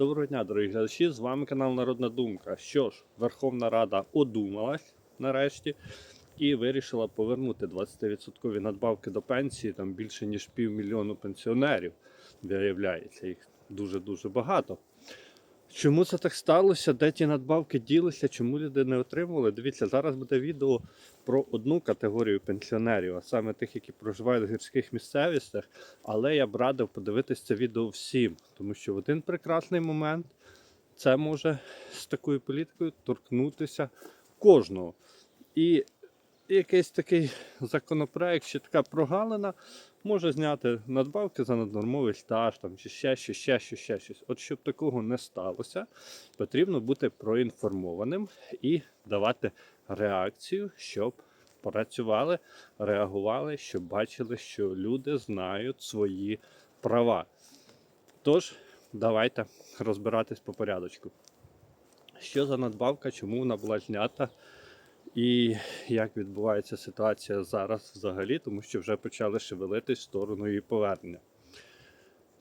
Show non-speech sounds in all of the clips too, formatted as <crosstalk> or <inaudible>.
Доброго дня, дорогі глядачі! З вами канал Народна Думка. Що ж, Верховна Рада одумалась нарешті і вирішила повернути 20% надбавки до пенсії. Там більше ніж півмільйону пенсіонерів. Виявляється, їх дуже-дуже багато. Чому це так сталося? Де ті надбавки ділися? Чому люди не отримували? Дивіться, зараз буде відео про одну категорію пенсіонерів, а саме тих, які проживають в гірських місцевостях. Але я б радив подивитися це відео всім, тому що в один прекрасний момент це може з такою політикою торкнутися кожного. І якийсь такий законопроект, чи така прогалина може зняти надбавки за наднормовий стаж, там, чи ще щось, ще щось, ще щось. От щоб такого не сталося, потрібно бути проінформованим і давати реакцію, щоб працювали, реагували, щоб бачили, що люди знають свої права. Тож, давайте розбиратись по порядочку. Що за надбавка, чому вона була знята? І як відбувається ситуація зараз взагалі, тому що вже почали шевелитись її повернення.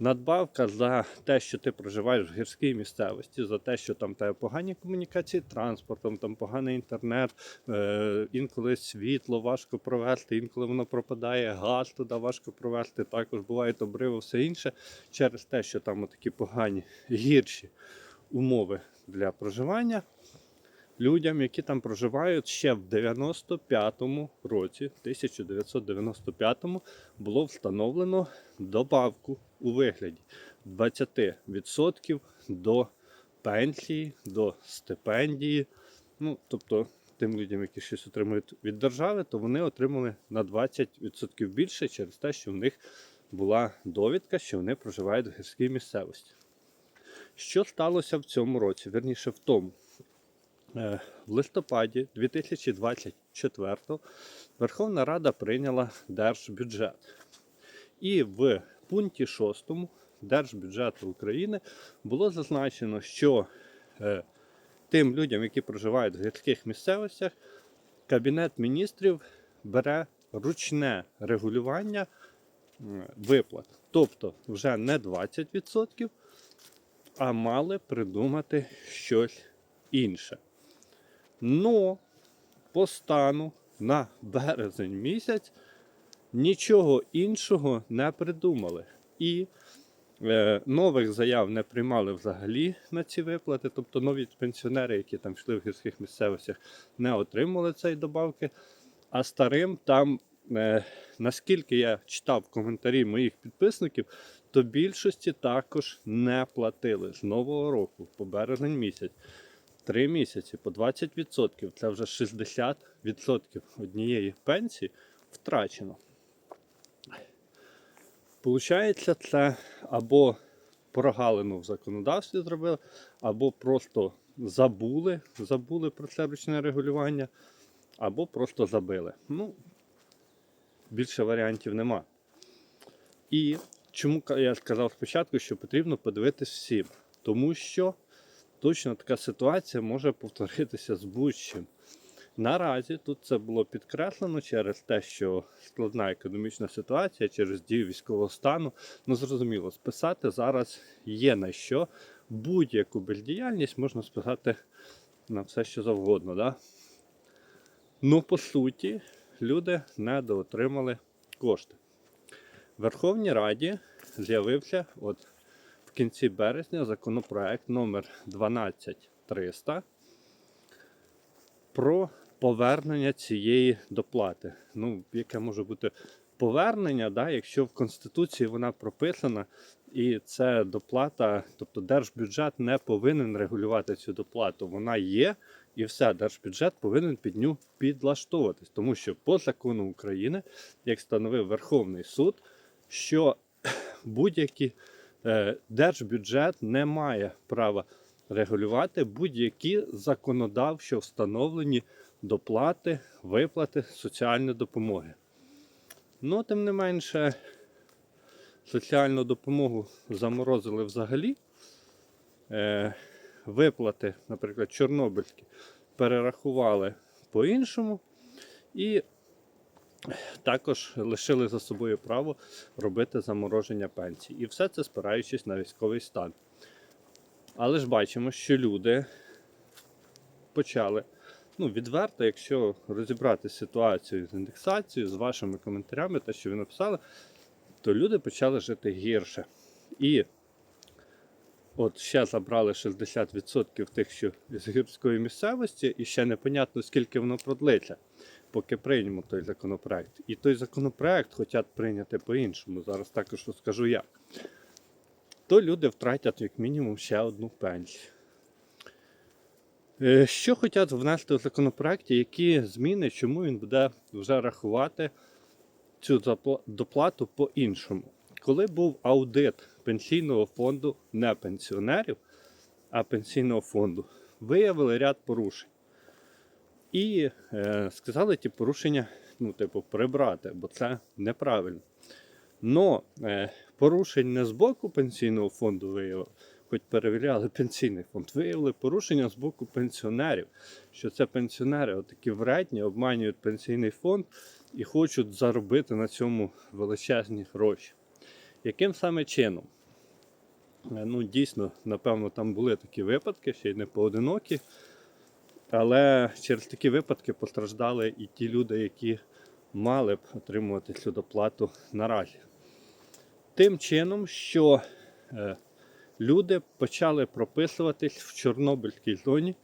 Надбавка за те, що ти проживаєш в гірській місцевості, за те, що там тебе погані комунікації транспортом, там поганий інтернет, е, інколи світло важко провести, інколи воно пропадає, газ туди важко провести. Також бувають обриви, все інше через те, що там такі погані гірші умови для проживання людям, які там проживають ще в 95-му році, 1995-му, було встановлено добавку у вигляді 20% до пенсії, до стипендії. Ну, тобто тим людям, які щось отримують від держави, то вони отримали на 20% більше через те, що в них була довідка, що вони проживають в гірській місцевості. Що сталося в цьому році? Верніше в тому. Е, В листопаді 2024 Верховна Рада прийняла держбюджет. І в пункті 6 Держбюджету України було зазначено, що е, тим людям, які проживають в гірських місцевостях, Кабінет міністрів бере ручне регулювання виплат. Тобто вже не 20%, а мали придумати щось інше. Но по стану на березень місяць нічого іншого не придумали. І е, нових заяв не приймали взагалі на ці виплати. Тобто нові пенсіонери, які там йшли в гірських місцевостях, не отримали цієї добавки. А старим там, е, наскільки я читав коментарі моїх підписників, то більшості також не платили з нового року по березень місяць. Три місяці по 20%. Це вже 60% однієї пенсії втрачено. Получається, це або прогалину в законодавстві зробили, або просто забули, забули про це ручне регулювання, або просто забили. Ну, більше варіантів нема. І чому я сказав спочатку, що потрібно подивитись всім, тому що точно така ситуація може повторитися з будь-чим. Наразі тут це було підкреслено через те, що складна економічна ситуація, через дію військового стану. Ну зрозуміло, списати зараз є на що. Будь-яку бездіяльність можна списати на все, що завгодно. Да? Ну, по суті, люди недоотримали кошти. В Верховній Раді з'явився от кінці березня законопроект номер 12300 про повернення цієї доплати. Ну, яке може бути повернення, да, якщо в Конституції вона прописана, і це доплата, тобто держбюджет не повинен регулювати цю доплату. Вона є, і все, держбюджет повинен під ню підлаштовуватись. Тому що по закону України, як встановив Верховний суд, що <clears throat> будь-який е, держбюджет не має права регулювати будь-які законодавчо встановлені доплати, виплати соціальної допомоги. Ну, тим не менше, соціальну допомогу заморозили взагалі. Е, виплати, наприклад, чорнобильські, перерахували по-іншому. І також лишили за собою право робити замороження пенсій. І все це спираючись на військовий стан. Але ж бачимо, що люди почали ну, відверто, якщо розібрати ситуацію з індексацією, з вашими коментарями, те, що ви написали, то люди почали жити гірше. І от ще забрали 60% тих, що з гірської місцевості, і ще непонятно, скільки воно продлиться, поки приймемо той законопроект. І той законопроект хочуть прийняти по-іншому. Зараз також розкажу як. То люди втратять як мінімум ще одну пенсію. Е, Що хочуть внести в законопроекті, які зміни, чому він буде вже рахувати цю доплату по-іншому? Коли був аудит пенсійного фонду не пенсіонерів, а пенсійного фонду, виявили ряд порушень. І е, сказали ті порушення, ну, типу, прибрати, бо це неправильно. Но е, порушень не з боку пенсійного фонду виявили, хоч перевіряли пенсійний фонд, виявили порушення з боку пенсіонерів, що це пенсіонери отакі вредні, обманюють пенсійний фонд і хочуть заробити на цьому величезні гроші. Яким саме чином? Е, Ну, дійсно, напевно, там були такі випадки, ще й не поодинокі. Але через такі випадки постраждали і ті люди, які мали б отримувати цю доплату наразі. Тим чином, що е, люди почали прописуватись в Чорнобильській зоні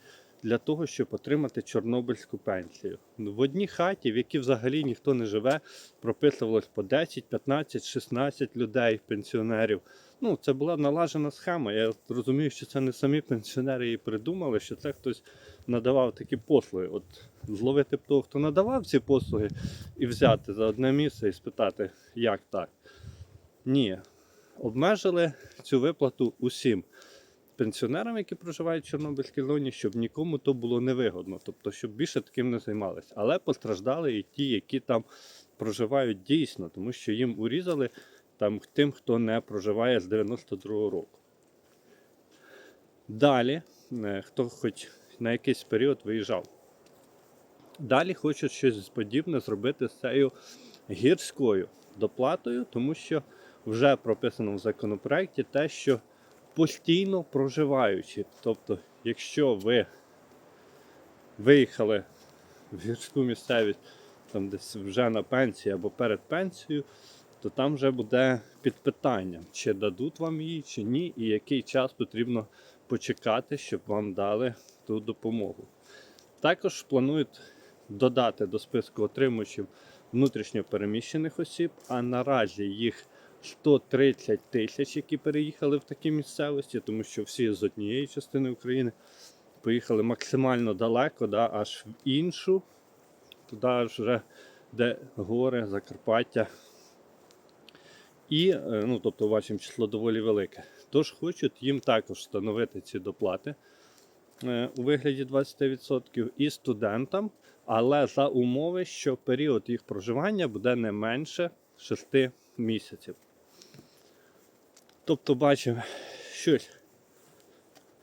для того, щоб отримати Чорнобильську пенсію. В одній хаті, в якій взагалі ніхто не живе, прописувалось по 10, 15, 16 людей, пенсіонерів. Ну, це була налажена схема. Я розумію, що це не самі пенсіонери її придумали, що це хтось надавав такі послуги. От зловити б того, хто надавав ці послуги, і взяти за одне місце і спитати, як так. Ні. Обмежили цю виплату усім пенсіонерам, які проживають в Чорнобильській зоні, щоб нікому то було невигодно, тобто, щоб більше таким не займалися. Але постраждали і ті, які там проживають дійсно, тому що їм урізали там тим, хто не проживає з 92-го року. Далі, е, хто хоч на якийсь період виїжджав. Далі хочуть щось подібне зробити з цією гірською доплатою, тому що вже прописано в законопроекті те, що постійно проживаючи. Тобто, якщо ви виїхали в гірську місцевість, там десь вже на пенсії або перед пенсією, то там вже буде під питанням, чи дадуть вам її, чи ні, і який час потрібно почекати, щоб вам дали ту допомогу. Також планують додати до списку отримувачів внутрішньо переміщених осіб, а наразі їх 130 тисяч, які переїхали в такі місцевості, тому що всі з однієї частини України поїхали максимально далеко, да, аж в іншу, туди вже де гори, Закарпаття. І, е, ну, тобто, бачимо, число доволі велике. Тож хочуть їм також встановити ці доплати е, у вигляді 20% і студентам, але за умови, що період їх проживання буде не менше 6 місяців. Тобто бачимо, щось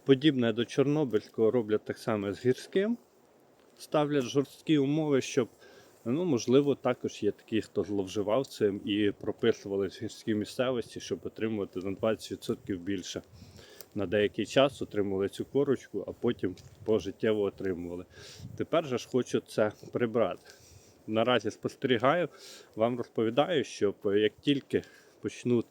подібне до Чорнобильського роблять так само з гірським, ставлять жорсткі умови, щоб, ну, можливо, також є такі, хто зловживав цим і прописували в гірській місцевості, щоб отримувати на 20% більше. На деякий час отримували цю корочку, а потім пожиттєво отримували. Тепер же ж хочу це прибрати. Наразі спостерігаю, вам розповідаю, щоб як тільки почнуть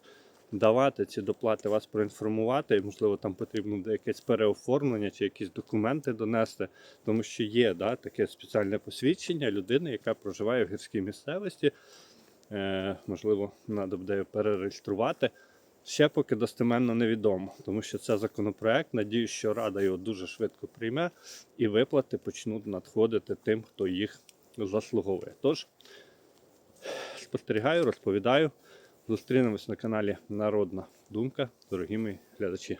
давати ці доплати, вас проінформувати, і, можливо, там потрібно буде якесь переоформлення чи якісь документи донести, тому що є да, таке спеціальне посвідчення людини, яка проживає в гірській місцевості. Е, можливо, треба буде перереєструвати. Ще поки достеменно невідомо, тому що це законопроект. Надіюсь, що Рада його дуже швидко прийме і виплати почнуть надходити тим, хто їх заслуговує. Тож спостерігаю, розповідаю. Зустрінемось на каналі Народна Думка, дорогі мої глядачі.